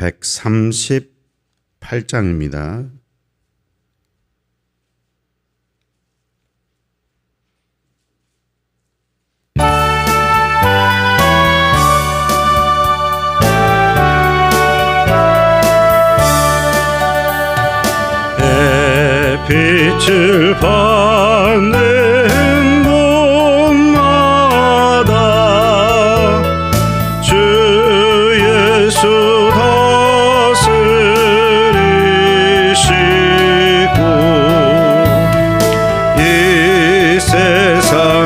138장입니다. 빛을 받는 세상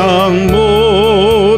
세상 모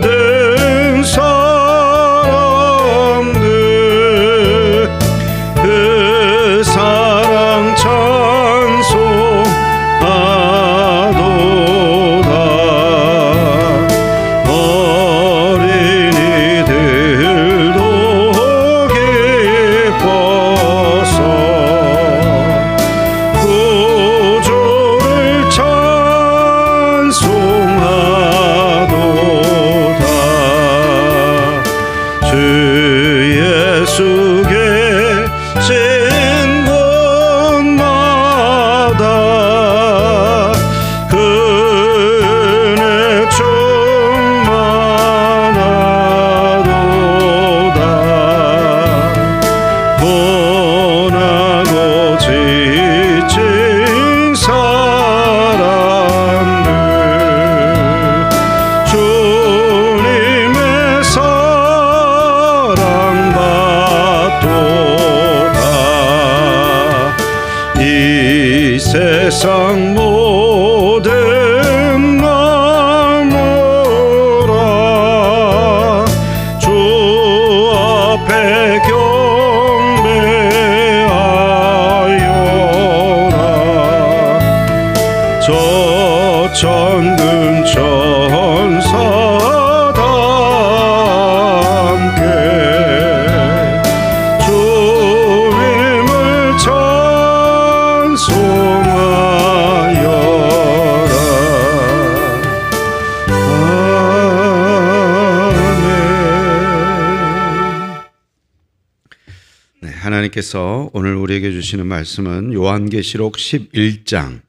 네, 하나님께서 오늘 우리에게 주시는 말씀은 요한계시록 11장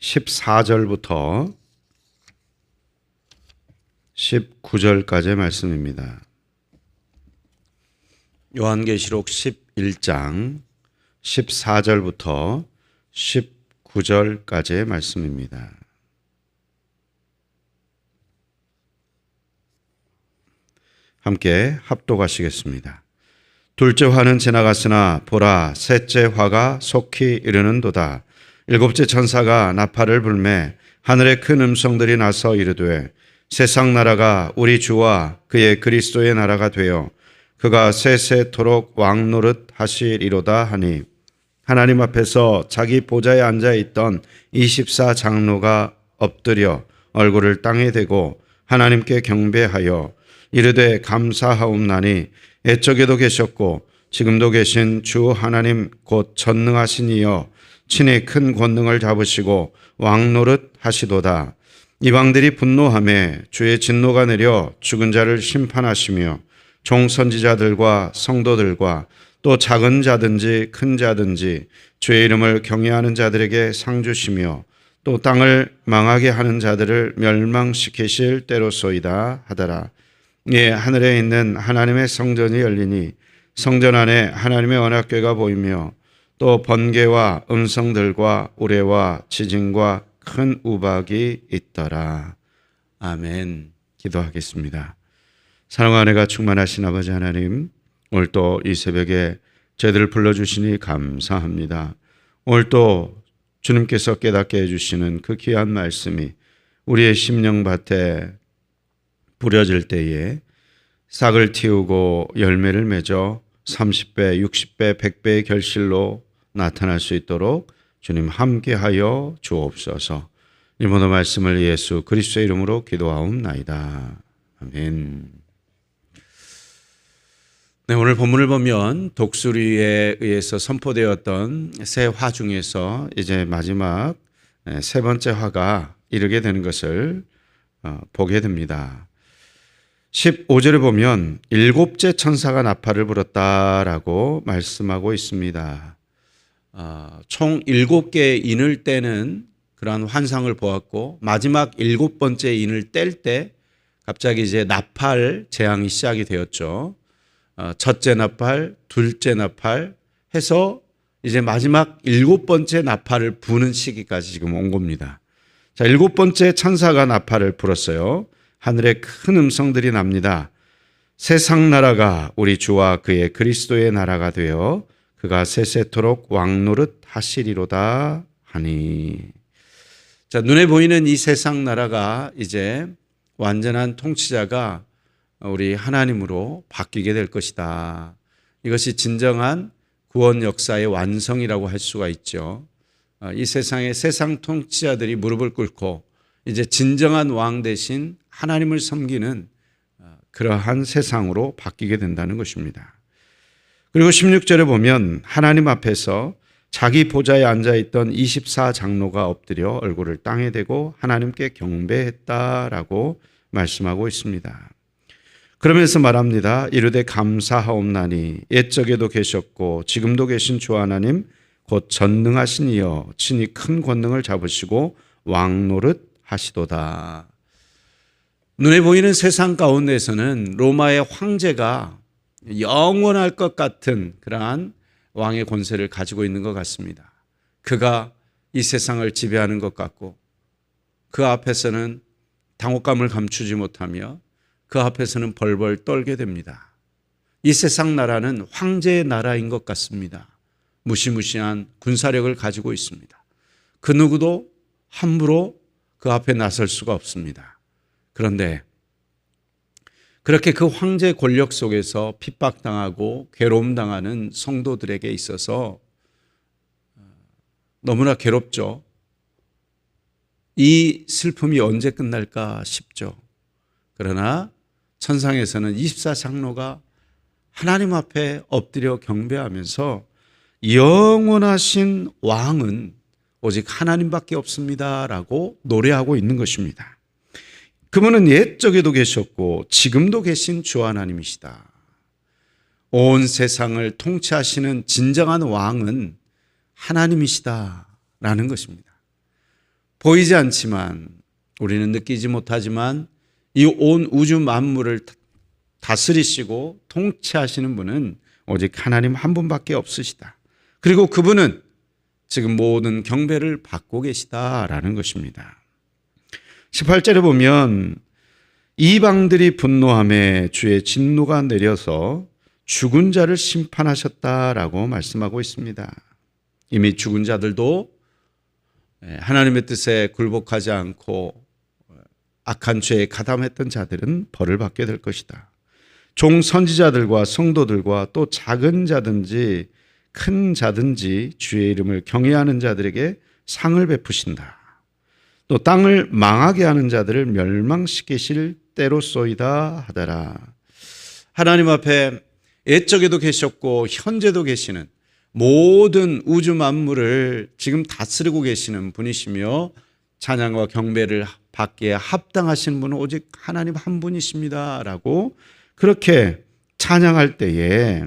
14절부터 19절까지의 말씀입니다. 요한계시록 11장 14절부터 19절까지의 말씀입니다. 함께 합독하시겠습니다. 둘째 화는 지나갔으나 보라 셋째 화가 속히 이르는도다. 일곱째 천사가 나팔을 불매 하늘에 큰 음성들이 나서 이르되 세상 나라가 우리 주와 그의 그리스도의 나라가 되어 그가 세세토록 왕노릇 하시리로다 하니 하나님 앞에서 자기 보좌에 앉아 있던 24 장로가 엎드려 얼굴을 땅에 대고 하나님께 경배하여 이르되 감사하옵나니 애적에도 계셨고 지금도 계신 주 하나님 곧 전능하신 이여 친히 큰 권능을 잡으시고 왕노릇 하시도다 이방들이 분노함에 주의 진노가 내려 죽은 자를 심판하시며 종 선지자들과 성도들과 또 작은 자든지 큰 자든지 주의 이름을 경외하는 자들에게 상 주시며 또 땅을 망하게 하는 자들을 멸망시키실 때로소이다 하더라. 예, 하늘에 있는 하나님의 성전이 열리니 성전 안에 하나님의 언약궤가 보이며 또 번개와 음성들과 우레와 지진과 큰 우박이 있더라. 아멘. 기도하겠습니다. 사랑하는 애가 충만하신 아버지 하나님, 오늘 또 이 새벽에 저희들을 불러주시니 감사합니다. 오늘 또 주님께서 깨닫게 해주시는 그 귀한 말씀이 우리의 심령밭에 부려질 때에 싹을 틔우고 열매를 맺어 30배, 60배, 100배의 결실로 나타날 수 있도록 주님 함께하여 주옵소서. 이 모든 말씀을 예수 그리스도의 이름으로 기도하옵나이다. 아멘. 네, 오늘 본문을 보면 독수리에 의해서 선포되었던 세 화 중에서 이제 마지막 세 번째 화가 이르게 되는 것을 어, 보게 됩니다. 15절에 보면 일곱째 천사가 나팔을 불었다라고 말씀하고 있습니다. 어, 총 일곱 개의 인을 떼는 그러한 환상을 보았고 마지막 일곱 번째 인을 뗄 때 갑자기 이제 나팔 재앙이 시작이 되었죠. 어, 첫째 나팔, 둘째 나팔 해서 이제 마지막 일곱 번째 나팔을 부는 시기까지 지금 온 겁니다. 자, 일곱 번째 천사가 나팔을 불었어요. 하늘에 큰 음성들이 납니다. 세상 나라가 우리 주와 그의 그리스도의 나라가 되어 그가 세세토록 왕노릇 하시리로다 하니. 자, 눈에 보이는 이 세상 나라가 이제 완전한 통치자가 우리 하나님으로 바뀌게 될 것이다. 이것이 진정한 구원 역사의 완성이라고 할 수가 있죠. 어, 이 세상의 세상 통치자들이 무릎을 꿇고 이제 진정한 왕 대신 하나님을 섬기는 어, 그러한 세상으로 바뀌게 된다는 것입니다. 그리고 16절에 보면 하나님 앞에서 자기 보좌에 앉아 있던 24 장로가 엎드려 얼굴을 땅에 대고 하나님께 경배했다라고 말씀하고 있습니다. 그러면서 말합니다. 이르되 감사하옵나니 옛적에도 계셨고 지금도 계신 주 하나님 곧 전능하신 이여 친히 큰 권능을 잡으시고 왕노릇 하시도다. 눈에 보이는 세상 가운데서는 로마의 황제가 영원할 것 같은 그러한 왕의 권세를 가지고 있는 것 같습니다. 그가 이 세상을 지배하는 것 같고 그 앞에서는 당혹감을 감추지 못하며 그 앞에서는 벌벌 떨게 됩니다. 이 세상 나라는 황제의 나라인 것 같습니다. 무시무시한 군사력을 가지고 있습니다. 그 누구도 함부로 그 앞에 나설 수가 없습니다. 그런데 그렇게 그 황제 권력 속에서 핍박당하고 괴로움 당하는 성도들에게 있어서 너무나 괴롭죠. 이 슬픔이 언제 끝날까 싶죠. 그러나 천상에서는 24장로가 하나님 앞에 엎드려 경배하면서 영원하신 왕은 오직 하나님밖에 없습니다라고 노래하고 있는 것입니다. 그분은 옛적에도 계셨고 지금도 계신 주 하나님이시다. 온 세상을 통치하시는 진정한 왕은 하나님이시다라는 것입니다. 보이지 않지만 우리는 느끼지 못하지만 이 온 우주 만물을 다스리시고 통치하시는 분은 오직 하나님 한 분밖에 없으시다. 그리고 그분은 지금 모든 경배를 받고 계시다라는 것입니다. 18절에 보면 이방들이 분노함에 주의 진노가 내려서 죽은 자를 심판하셨다라고 말씀하고 있습니다. 이미 죽은 자들도 하나님의 뜻에 굴복하지 않고 악한 죄에 가담했던 자들은 벌을 받게 될 것이다. 종 선지자들과 성도들과 또 작은 자든지 큰 자든지 주의 이름을 경외하는 자들에게 상을 베푸신다. 또 땅을 망하게 하는 자들을 멸망시키실 때로소이다 하더라. 하나님 앞에 옛적에도 계셨고 현재도 계시는 모든 우주 만물을 지금 다스리고 계시는 분이시며 찬양과 경배를 받기에 합당하신 분은 오직 하나님 한 분이십니다라고 그렇게 찬양할 때에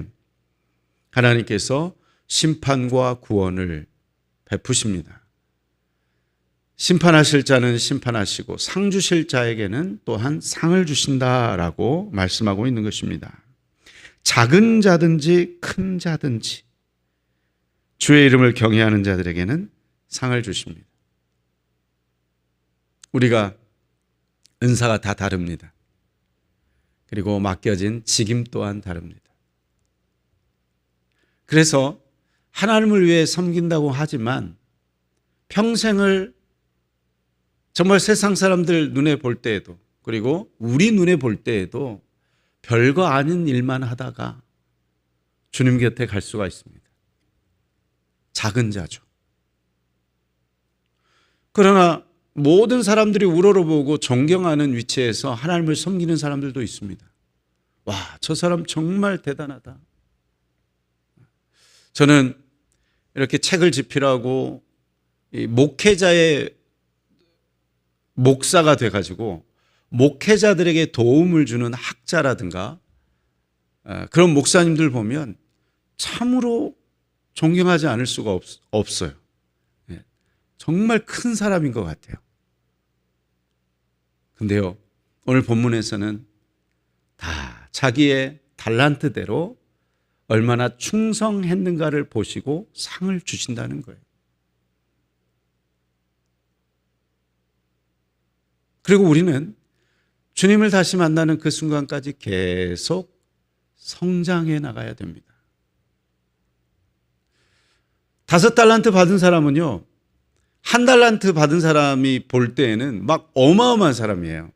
하나님께서 심판과 구원을 베푸십니다. 심판하실 자는 심판하시고 상 주실 자에게는 또한 상을 주신다라고 말씀하고 있는 것입니다. 작은 자든지 큰 자든지 주의 이름을 경외하는 자들에게는 상을 주십니다. 우리가 은사가 다 다릅니다. 그리고 맡겨진 직임 또한 다릅니다. 그래서 하나님을 위해 섬긴다고 하지만 평생을 정말 세상 사람들 눈에 볼 때에도 그리고 우리 눈에 볼 때에도 별거 아닌 일만 하다가 주님 곁에 갈 수가 있습니다. 작은 자죠. 그러나 모든 사람들이 우러러보고 존경하는 위치에서 하나님을 섬기는 사람들도 있습니다. 와, 저 사람 정말 대단하다. 저는 이렇게 책을 집필하고 이 목회자의 목사가 돼가지고 목회자들에게 도움을 주는 학자라든가 어, 그런 목사님들 보면 참으로 존경하지 않을 수가 없, 없어요. 예, 정말 큰 사람인 것 같아요. 근데요, 오늘 본문에서는 다 자기의 달란트대로 얼마나 충성했는가를 보시고 상을 주신다는 거예요. 그리고 우리는 주님을 다시 만나는 그 순간까지 계속 성장해 나가야 됩니다. 다섯 달란트 받은 사람은요, 한 달란트 받은 사람이 볼 때에는 막 어마어마한 사람이에요.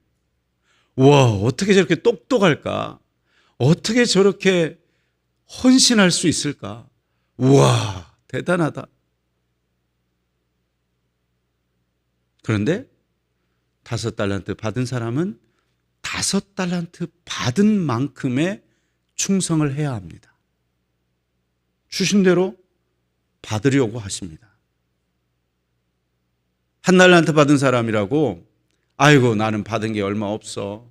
와, 어떻게 저렇게 똑똑할까? 어떻게 저렇게 헌신할 수 있을까? 우와, 대단하다. 그런데 다섯 달란트 받은 사람은 다섯 달란트 받은 만큼의 충성을 해야 합니다. 주신 대로 받으려고 하십니다. 한 달란트 받은 사람이라고 아이고 나는 받은 게 얼마 없어.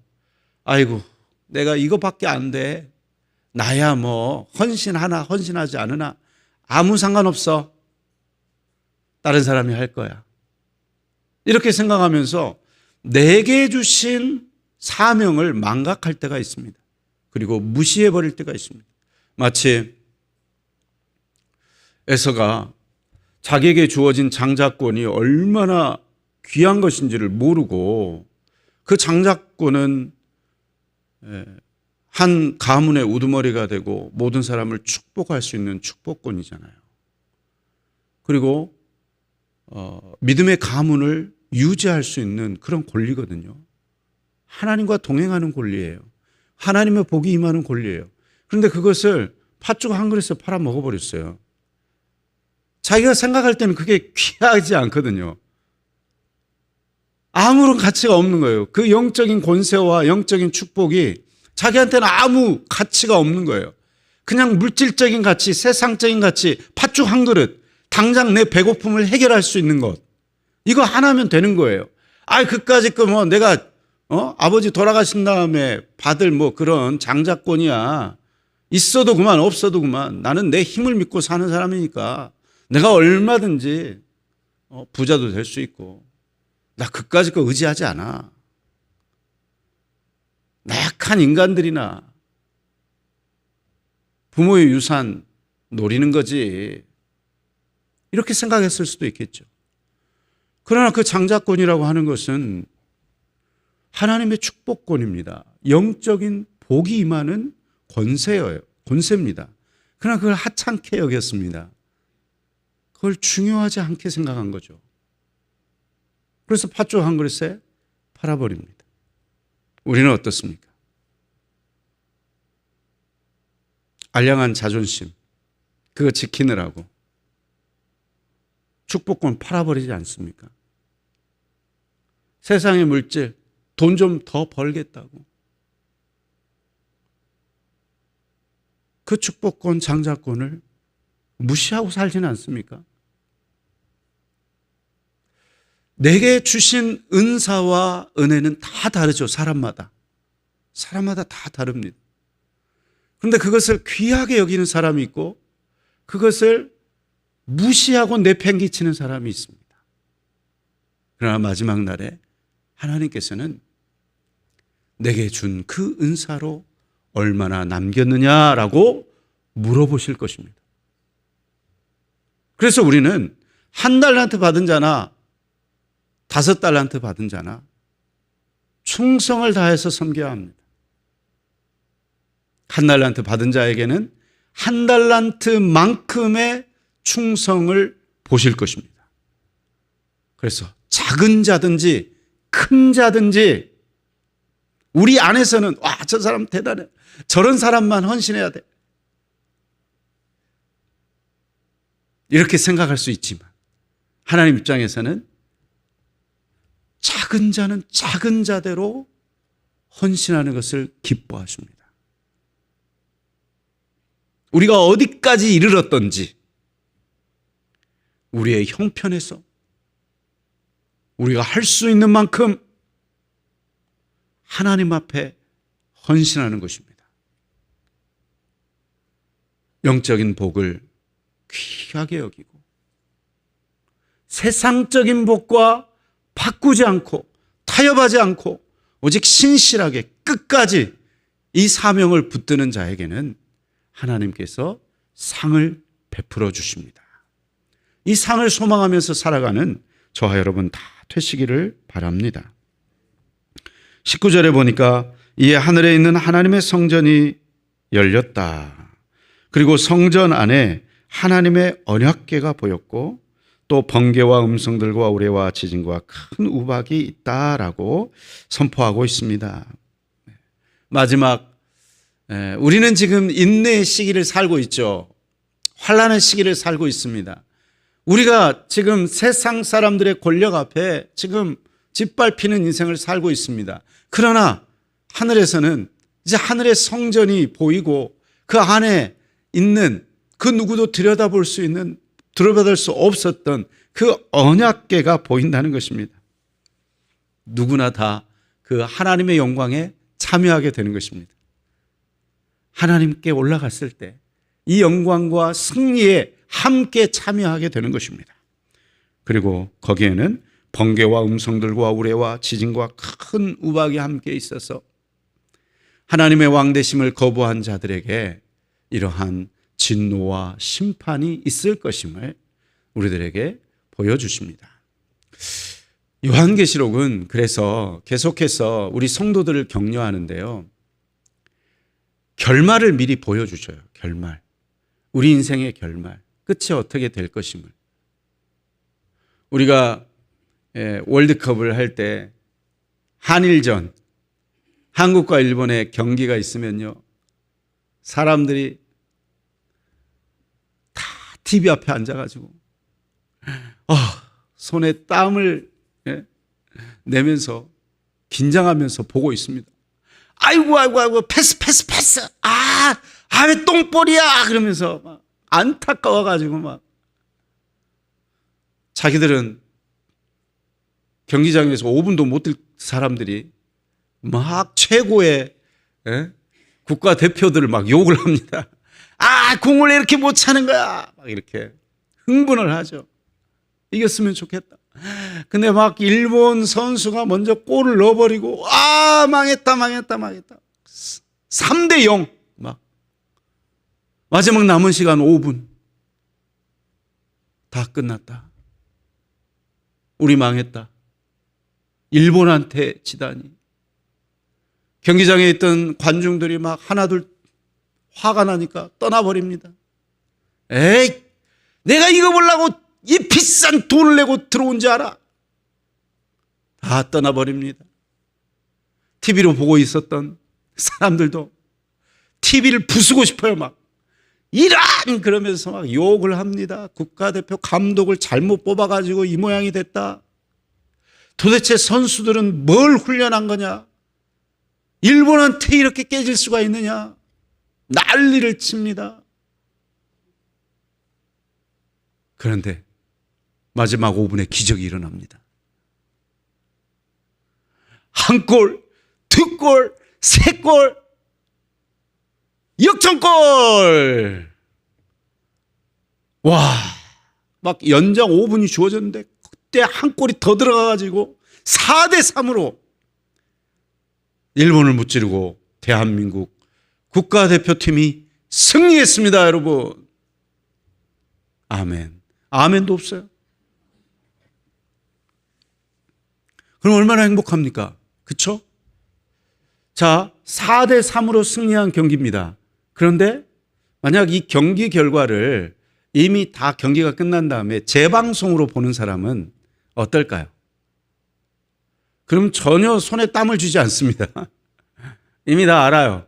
아이고 내가 이거밖에 안 돼. 나야 뭐 헌신하나 헌신하지 않으나 아무 상관없어. 다른 사람이 할 거야. 이렇게 생각하면서 내게 주신 사명을 망각할 때가 있습니다. 그리고 무시해 버릴 때가 있습니다. 마치 에서가 자기에게 주어진 장자권이 얼마나 귀한 것인지를 모르고 그 장자권은 한 가문의 우두머리가 되고 모든 사람을 축복할 수 있는 축복권이잖아요. 그리고 어, 믿음의 가문을 유지할 수 있는 그런 권리거든요. 하나님과 동행하는 권리예요. 하나님의 복이 임하는 권리예요. 그런데 그것을 팥죽 한 그릇에 팔아 먹어버렸어요. 자기가 생각할 때는 그게 귀하지 않거든요. 아무런 가치가 없는 거예요. 그 영적인 권세와 영적인 축복이 자기한테는 아무 가치가 없는 거예요. 그냥 물질적인 가치, 세상적인 가치, 팥죽 한 그릇, 당장 내 배고픔을 해결할 수 있는 것. 이거 하나면 되는 거예요. 아, 그까짓 거뭐 내가 어? 아버지 돌아가신 다음에 받을 뭐 그런 장자권이야. 있어도 그만, 없어도 그만. 나는 내 힘을 믿고 사는 사람이니까 내가 얼마든지 어, 부자도 될 수 있고. 나 그까짓 거 의지하지 않아. 나약한 인간들이나 부모의 유산 노리는 거지. 이렇게 생각했을 수도 있겠죠. 그러나 그 장자권이라고 하는 것은 하나님의 축복권입니다. 영적인 복이 임하는 권세예요. 권세입니다. 그러나 그걸 하찮게 여겼습니다. 그걸 중요하지 않게 생각한 거죠. 그래서 팥죽 한 그릇에 팔아버립니다. 우리는 어떻습니까? 알량한 자존심, 그거 지키느라고 축복권 팔아버리지 않습니까? 세상의 물질, 돈 좀 더 벌겠다고. 그 축복권, 장자권을 무시하고 살지는 않습니까? 내게 주신 은사와 은혜는 다 다르죠, 사람마다. 사람마다 다 다릅니다. 그런데 그것을 귀하게 여기는 사람이 있고, 그것을 무시하고 내팽개치는 사람이 있습니다. 그러나 마지막 날에 하나님께서는 내게 준 그 은사로 얼마나 남겼느냐라고 물어보실 것입니다. 그래서 우리는 한 달란트 받은 자나 다섯 달란트 받은 자나 충성을 다해서 섬겨야 합니다. 한 달란트 받은 자에게는 한 달란트만큼의 충성을 보실 것입니다. 그래서 작은 자든지 큰 자든지 우리 안에서는 와, 저 사람 대단해. 저런 사람만 헌신해야 돼. 이렇게 생각할 수 있지만 하나님 입장에서는 작은 자는 작은 자대로 헌신하는 것을 기뻐하십니다. 우리가 어디까지 이르렀던지 우리의 형편에서 우리가 할 수 있는 만큼 하나님 앞에 헌신하는 것입니다. 영적인 복을 귀하게 여기고 세상적인 복과 바꾸지 않고 타협하지 않고 오직 신실하게 끝까지 이 사명을 붙드는 자에게는 하나님께서 상을 베풀어 주십니다. 이 상을 소망하면서 살아가는 저와 여러분 다 되시기를 바랍니다. 19절에 보니까 이에 하늘에 있는 하나님의 성전이 열렸다. 그리고 성전 안에 하나님의 언약궤가 보였고 또 번개와 음성들과 우레와 지진과 큰 우박이 있다라고 선포하고 있습니다. 마지막 에, 우리는 지금 인내의 시기를 살고 있죠. 환란의 시기를 살고 있습니다. 우리가 지금 세상 사람들의 권력 앞에 지금 짓밟히는 인생을 살고 있습니다. 그러나 하늘에서는 이제 하늘의 성전이 보이고 그 안에 있는 그 누구도 들여다볼 수 있는 들여다볼 수 없었던 그 언약계가 보인다는 것입니다. 누구나 다 그 하나님의 영광에 참여하게 되는 것입니다. 하나님께 올라갔을 때 이 영광과 승리에 함께 참여하게 되는 것입니다. 그리고 거기에는 번개와 음성들과 우레와 지진과 큰 우박이 함께 있어서 하나님의 왕대심을 거부한 자들에게 이러한 진노와 심판이 있을 것임을 우리들에게 보여주십니다. 요한계시록은 그래서 계속해서 우리 성도들을 격려하는데요. 결말을 미리 보여주셔요. 결말. 우리 인생의 결말. 끝이 어떻게 될 것임을. 우리가 예, 월드컵을 할 때 한일전 한국과 일본의 경기가 있으면요. 사람들이 다 TV 앞에 앉아가지고 아, 손에 땀을 예, 내면서 긴장하면서 보고 있습니다. 아이고 아이고 아이고 패스 패스 패스 아 아 왜 똥볼이야 그러면서 막 안타까워 가지고 막 자기들은 경기장에서 5분도 못 뛸 사람들이 막 최고의 예? 국가 대표들을 막 욕을 합니다. 아 공을 왜 이렇게 못 차는 거야 막 이렇게 흥분을 하죠. 이겼으면 좋겠다. 근데 막 일본 선수가 먼저 골을 넣어버리고 아 망했다 망했다 망했다 3대 0막 마지막 남은 시간 5분 다 끝났다 우리 망했다 일본한테 지다니 경기장에 있던 관중들이 막 하나둘 화가 나니까 떠나버립니다 에이 내가 이거 보려고 이 비싼 돈을 내고 들어온 줄 알아? 다 떠나버립니다. TV로 보고 있었던 사람들도 TV를 부수고 싶어요, 막. 이란! 그러면서 막 욕을 합니다. 국가대표 감독을 잘못 뽑아가지고 이 모양이 됐다. 도대체 선수들은 뭘 훈련한 거냐? 일본한테 이렇게 깨질 수가 있느냐? 난리를 칩니다. 그런데 마지막 5분에 기적이 일어납니다. 한 골, 두 골, 세 골, 역전골! 와, 막 연장 5분이 주어졌는데 그때 한 골이 더 들어가가지고 4대 3으로 일본을 무찌르고 대한민국 국가대표팀이 승리했습니다, 여러분. 아멘. 아멘도 없어요. 그럼 얼마나 행복합니까? 그쵸? 자, 4대 3으로 승리한 경기입니다. 그런데 만약 이 경기 결과를 이미 다 경기가 끝난 다음에 재방송으로 보는 사람은 어떨까요? 그럼 전혀 손에 땀을 쥐지 않습니다. 이미 다 알아요.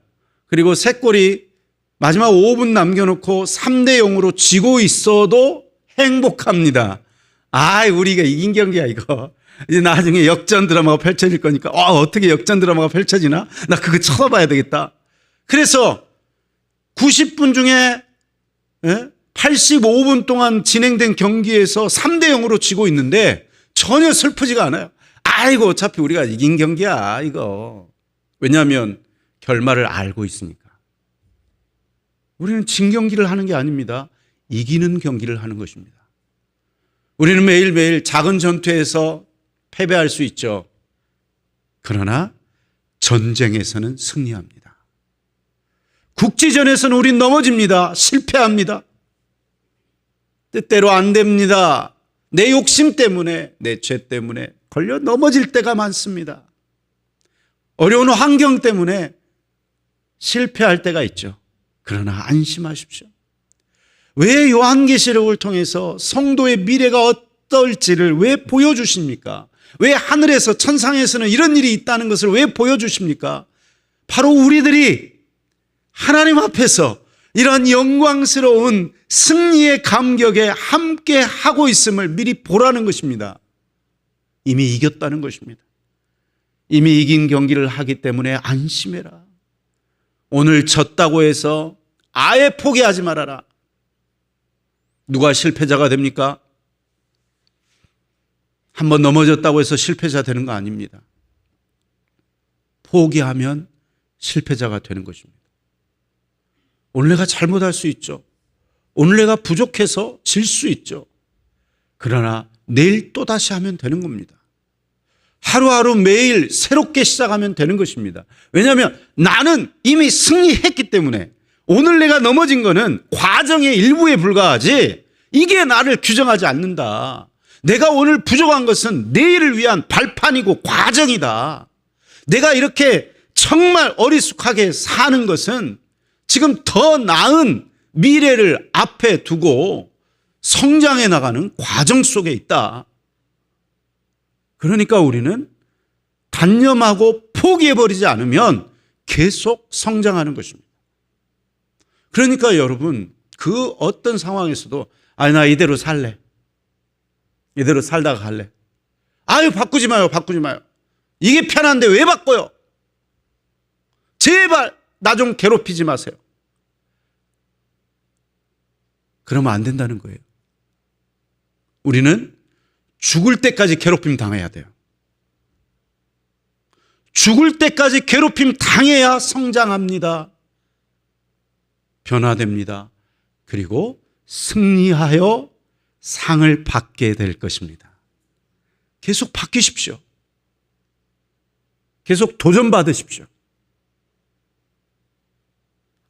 그리고 세 골이 마지막 5분 남겨놓고 3대 0으로 지고 있어도 행복합니다. 아, 우리가 이긴 경기야, 이거. 이제 나중에 역전 드라마가 펼쳐질 거니까, 어, 어떻게 역전 드라마가 펼쳐지나? 나 그거 쳐다봐야 되겠다. 그래서 90분 중에 85분 동안 진행된 경기에서 3대 0으로 지고 있는데 전혀 슬프지가 않아요. 아이고, 어차피 우리가 이긴 경기야, 이거. 왜냐하면 결말을 알고 있으니까. 우리는 진 경기를 하는 게 아닙니다. 이기는 경기를 하는 것입니다. 우리는 매일매일 작은 전투에서 패배할 수 있죠. 그러나 전쟁에서는 승리합니다. 국지전에서는 우린 넘어집니다. 실패합니다. 뜻대로 안 됩니다. 내 욕심 때문에, 내 죄 때문에 걸려 넘어질 때가 많습니다. 어려운 환경 때문에 실패할 때가 있죠. 그러나 안심하십시오. 왜 요한계시록을 통해서 성도의 미래가 어떨지를 왜 보여주십니까? 왜 하늘에서 천상에서는 이런 일이 있다는 것을 왜 보여주십니까? 바로 우리들이 하나님 앞에서 이런 영광스러운 승리의 감격에 함께 하고 있음을 미리 보라는 것입니다. 이미 이겼다는 것입니다. 이미 이긴 경기를 하기 때문에 안심해라. 오늘 졌다고 해서 아예 포기하지 말아라. 누가 실패자가 됩니까? 한번 넘어졌다고 해서 실패자 되는 거 아닙니다. 포기하면 실패자가 되는 것입니다. 오늘 내가 잘못할 수 있죠. 오늘 내가 부족해서 질 수 있죠. 그러나 내일 또 다시 하면 되는 겁니다. 하루하루 매일 새롭게 시작하면 되는 것입니다. 왜냐하면 나는 이미 승리했기 때문에 오늘 내가 넘어진 거는 과정의 일부에 불과하지 이게 나를 규정하지 않는다. 내가 오늘 부족한 것은 내일을 위한 발판이고 과정이다. 내가 이렇게 정말 어리숙하게 사는 것은 지금 더 나은 미래를 앞에 두고 성장해 나가는 과정 속에 있다. 그러니까 우리는 단념하고 포기해버리지 않으면 계속 성장하는 것입니다. 그러니까 여러분, 그 어떤 상황에서도, 아니, 나 이대로 살래. 이대로 살다가 갈래. 아유, 바꾸지 마요, 바꾸지 마요. 이게 편한데 왜 바꿔요? 제발, 나 좀 괴롭히지 마세요. 그러면 안 된다는 거예요. 우리는 죽을 때까지 괴롭힘 당해야 돼요. 죽을 때까지 괴롭힘 당해야 성장합니다. 변화됩니다. 그리고 승리하여 상을 받게 될 것입니다. 계속 바뀌십시오. 계속 도전받으십시오.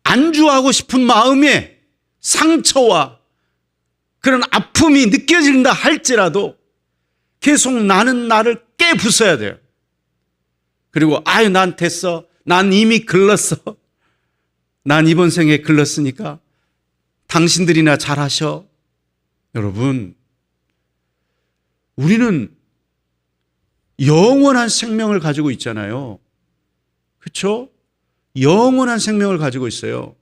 안주하고 싶은 마음에 상처와 그런 아픔이 느껴진다 할지라도 계속 나는 나를 깨부숴야 돼요. 그리고 아유 난 됐어. 난 이미 글렀어. 난 이번 생에 글렀으니까 당신들이나 잘하셔. 여러분 우리는 영원한 생명을 가지고 있잖아요. 그렇죠? 영원한 생명을 가지고 있어요.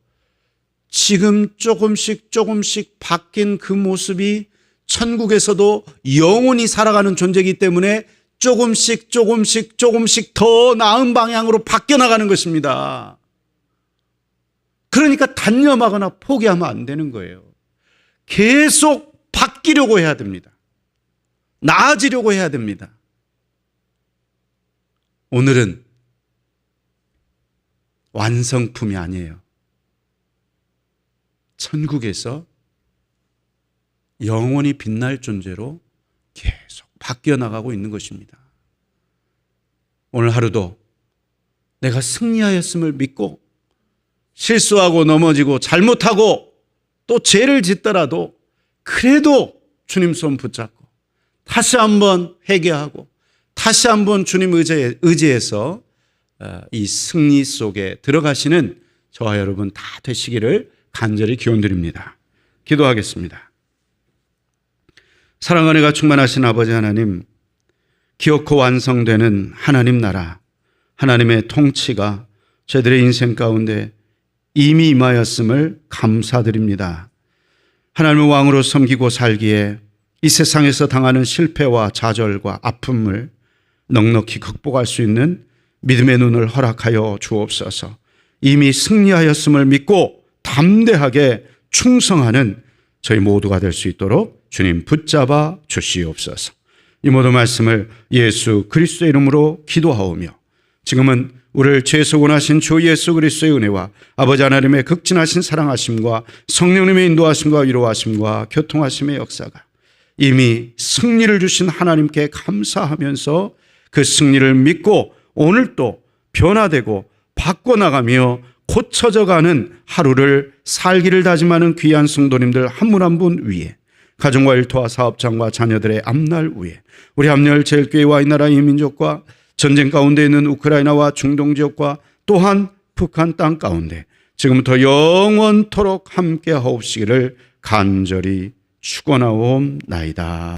지금 조금씩 조금씩 바뀐 그 모습이 천국에서도 영원히 살아가는 존재이기 때문에 조금씩 조금씩 조금씩 더 나은 방향으로 바뀌어 나가는 것입니다. 그러니까 단념하거나 포기하면 안 되는 거예요. 계속 바뀌려고 해야 됩니다. 나아지려고 해야 됩니다. 오늘은 완성품이 아니에요. 천국에서 영원히 빛날 존재로 계속 바뀌어 나가고 있는 것입니다. 오늘 하루도 내가 승리하였음을 믿고 실수하고 넘어지고 잘못하고 또 죄를 짓더라도 그래도 주님 손 붙잡고 다시 한번 회개하고 다시 한번 주님 의지해서 어, 이 승리 속에 들어가시는 저와 여러분 다 되시기를 간절히 기원드립니다. 기도하겠습니다. 사랑 은혜가 충만하신 아버지 하나님, 기어코 완성되는 하나님 나라, 하나님의 통치가 저희들의 인생 가운데 이미 임하였음을 감사드립니다. 하나님을 왕으로 섬기고 살기에 이 세상에서 당하는 실패와 좌절과 아픔을 넉넉히 극복할 수 있는 믿음의 눈을 허락하여 주옵소서. 이미 승리하였음을 믿고 담대하게 충성하는 저희 모두가 될 수 있도록 주님 붙잡아 주시옵소서. 이 모든 말씀을 예수 그리스도의 이름으로 기도하오며 지금은 우리를 죄에서 원하신 주 예수 그리스도의 은혜와 아버지 하나님의 극진하신 사랑하심과 성령님의 인도하심과 위로하심과 교통하심의 역사가 이미 승리를 주신 하나님께 감사하면서 그 승리를 믿고 오늘 또 변화되고 바꿔나가며 고쳐져 가는 하루를 살기를 다짐하는 귀한 성도님들 한 분 한 분 위에 가정과 일터와 사업장과 자녀들의 앞날 위에 우리 합렬 제일교회와 이 나라의 민족과 전쟁 가운데 있는 우크라이나와 중동 지역과 또한 북한 땅 가운데 지금부터 영원토록 함께 하옵시기를 간절히 축원하옵나이다.